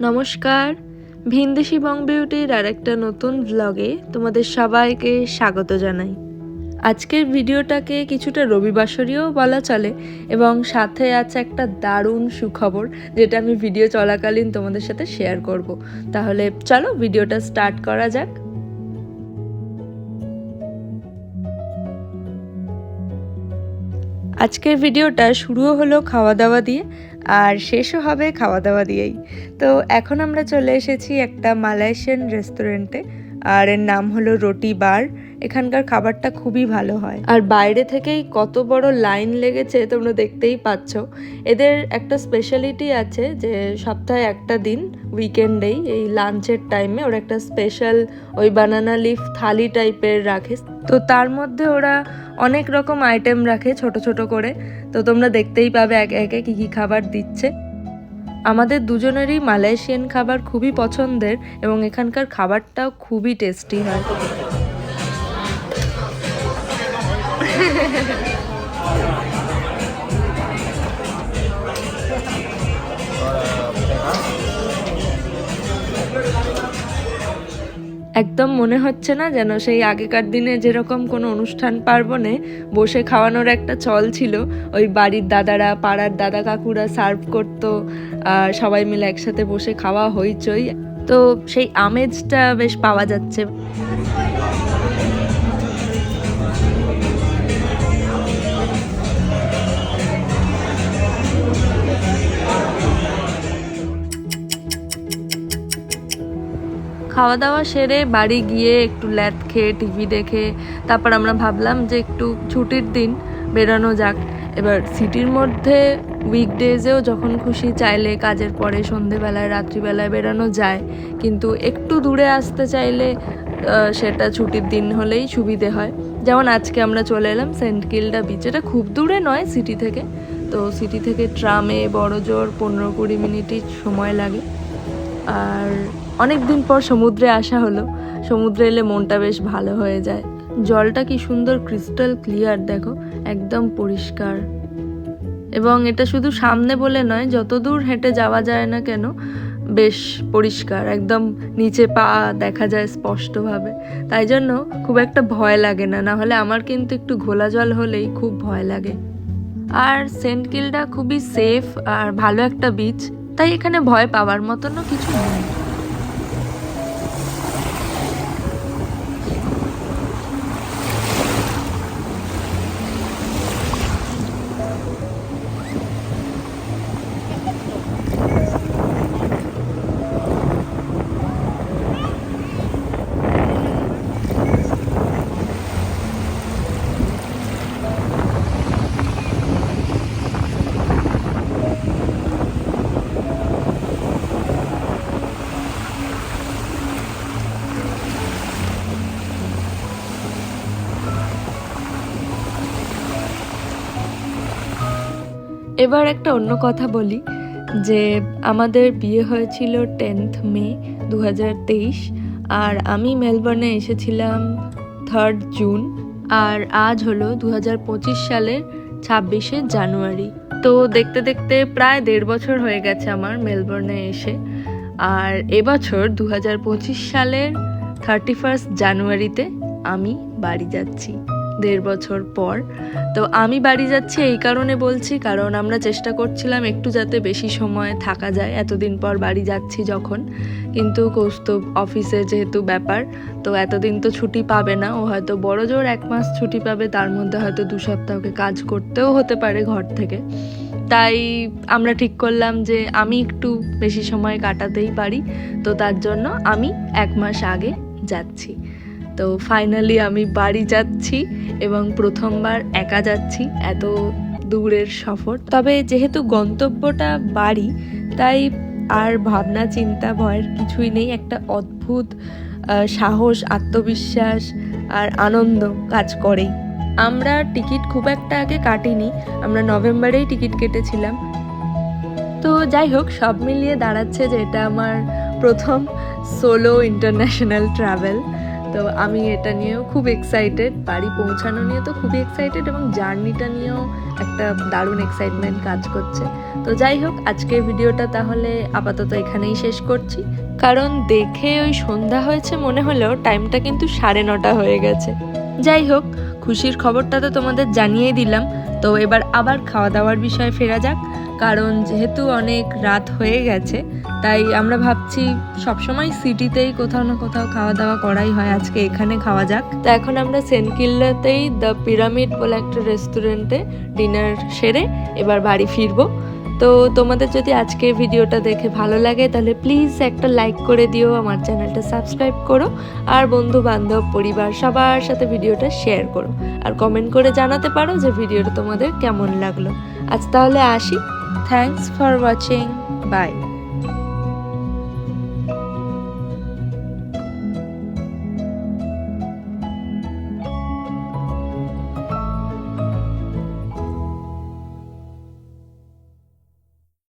নমস্কার। ভিনদেশি বং বিউটির আর একটা নতুন ব্লগে তোমাদের সবাইকে স্বাগত জানাই। আজকের ভিডিওটাকে কিছুটা রবিবাসরীয় বলা চলে এবং সাথে আছে একটা দারুণ সুখবর যেটা আমি ভিডিও চলাকালীন তোমাদের সাথে শেয়ার করব। তাহলে চলো ভিডিওটা স্টার্ট করা যাক। আজকের ভিডিওটা শুরুও হলো খাওয়া দাওয়া দিয়ে, আর শেষও হবে খাওয়া দাওয়া দিয়েই। তো এখন আমরা চলে এসেছি একটা মালয়েশিয়ান রেস্টুরেন্টে, আর এর নাম হলো রোটি বার। এখানকার খাবারটা খুবই ভালো হয়। আর বাইরে থেকেই কত বড় লাইন লেগেছে তোমরা দেখতেই পাচ্ছ। এদের একটা স্পেশালিটি আছে যে সপ্তাহে একটা দিন উইকেন্ডেই এই লাঞ্চের টাইমে ওরা একটা স্পেশাল ওই বানানা লিফ থালি টাইপের রাখে। তো তার মধ্যে ওরা অনেক রকম আইটেম রাখে ছোট ছোট করে। তো তোমরা দেখতেই পাবে একে একে কী কী খাবার দিচ্ছে। আমাদের দুজনেরই মালয়েশিয়ান খাবার খুবই পছন্দের এবং এখানকার খাবারটাও খুবই টেস্টি হয়। একদম মনে হচ্ছে না যেন সেই আগেকার দিনে যেরকম কোনো অনুষ্ঠান পার্বণে বসে খাওয়ানোর একটা চল ছিল। ওই বাড়ির দাদারা, পাড়ার দাদা কাকুরা সার্ভ করতো, আর সবাই মিলে একসাথে বসে খাওয়া হইচই। তো সেই আমেজটা বেশ পাওয়া যাচ্ছে। খাওয়া দাওয়া সেরে বাড়ি গিয়ে একটু ল্যাদ খেয়ে, টিভি দেখে, তারপর আমরা ভাবলাম যে একটু ছুটির দিন বেরোনো যাক। এবার সিটির মধ্যে উইকডেজেও যখন খুশি, চাইলে কাজের পরে সন্ধেবেলায়, রাত্রিবেলায় বেরানো যায়। কিন্তু একটু দূরে আসতে চাইলে সেটা ছুটির দিন হলেই সুবিধে হয়। যেমন আজকে আমরা চলে এলাম সেন্ট কিল্ডা বিচ এটা খুব দূরে নয় সিটি থেকে। তো সিটি থেকে ট্রামে বড় জোর পনেরো কুড়ি মিনিটই সময় লাগে। আর অনেক দিন পর সমুদ্রে আসা হলো। সমুদ্রে এলে মনটা বেশ ভালো হয়ে যায়। জলটা কি সুন্দর ক্রিস্টাল ক্লিয়ার, দেখো, একদম পরিষ্কার। এবং এটা শুধু সামনে বলে নয়, যত দূর হেঁটে যাওয়া যায় না কেন, বেশ পরিষ্কার, একদম নিচে পা দেখা যায় স্পষ্টভাবে। তাই জন্য খুব একটা ভয় লাগে না না হলে আমার কিন্তু একটু ঘোলা জল হলেই খুব ভয় লাগে। আর সেন্ট কিলটা খুবই সেফ আর ভালো একটা বিচ, তাই এখানে ভয় পাওয়ার মতনও কিছু নেই। এবার একটা অন্য কথা বলি, যে আমাদের বিয়ে হয়েছিল টেন্থ মে দু হাজার তেইশ, আর আমি মেলবোর্নে এসেছিলাম থার্ড জুন, আর আজ হলো দু হাজার পঁচিশ সালের ছাব্বিশে জানুয়ারি। তো দেখতে দেখতে প্রায় দেড় বছর হয়ে গেছে আমার মেলবোর্নে এসে, আর এবছর দু হাজার পঁচিশ সালের থার্টি ফার্স্ট জানুয়ারিতে আমি বাড়ি যাচ্ছি। দেড় বছর পর। তো আমি বাড়ি যাচ্ছি এই কারণে বলছি, কারণ আমরা চেষ্টা করছিলাম একটু যাতে বেশি সময় থাকা যায়। এতদিন পর বাড়ি যাচ্ছি যখন। কিন্তু কৌস্তব অফিসে যেহেতু ব্যাপার, তো এতদিন তো ছুটি পাবে না। ও হয়তো বড় জোর এক মাস ছুটি পাবে, তার মধ্যে হয়তো দু সপ্তাহকে কাজ করতেও হতে পারে ঘর থেকে। তাই আমরা ঠিক করলাম যে আমি একটু বেশি সময় কাটাতেই পারি। তো তার জন্য আমি এক মাস আগে যাচ্ছি। তো ফাইনালি আমি বাড়ি যাচ্ছি এবং প্রথমবার একা যাচ্ছি, এত দূরের সফর। তবে যেহেতু গন্তব্যটা বাড়ি, তাই আর ভাবনা, চিন্তা, ভয়ের কিছুই নেই। একটা অদ্ভুত সাহস, আত্মবিশ্বাস আর আনন্দ কাজ করেই। আমরা টিকিট খুব একটা আগে কাটিনি, আমরা নভেম্বরেই টিকিট কেটেছিলাম। তো যাই হোক, সব মিলিয়ে দাঁড়াচ্ছে যে এটা আমার প্রথম সোলো ইন্টারন্যাশনাল ট্রাভেল তো আমি এটা নিয়েও খুব এক্সাইটেড বাড়ি পৌঁছানো নিয়ে তো খুবই এক্সাইটেড এবং জার্নিটা নিয়েও একটা দারুণ এক্সাইটমেন্ট কাজ করছে। তো যাই হোক, আজকের ভিডিওটা তাহলে আপাতত এখানেই শেষ করছি। কারণ দেখে ওই সন্ধ্যা হয়েছে মনে হলেও টাইমটা কিন্তু সাড়ে নটা হয়ে গেছে। যাই হোক, খুশির খবরটা তো তোমাদের জানিয়ে দিলাম। তো এবার আবার খাওয়া দাওয়ার বিষয়ে ফেরা যাক, কারণ যেহেতু অনেক রাত হয়ে গেছে, তাই আমরা ভাবছি সবসময় সিটিতেই কোথাও না কোথাও খাওয়া দাওয়া করাই হয়, আজকে এখানে খাওয়া যাক। তো এখন আমরা সেনকিল্লাতেই দ্য পিরামিড বলে একটা রেস্টুরেন্টে ডিনার সেরে এবার বাড়ি ফিরবো। তো তোমাদের যদি আজকের ভিডিওটা দেখে ভালো লাগে, তাহলে প্লিজ একটা লাইক করে দিও, আমার চ্যানেলটা সাবস্ক্রাইব করো, আর বন্ধু বান্ধব পরিবার, সবার সাথে ভিডিওটা শেয়ার করো। আর কমেন্ট করে জানাতে পারো যে ভিডিওটা তোমাদের কেমন লাগল। আজ তাহলে আসি। Thanks for watching by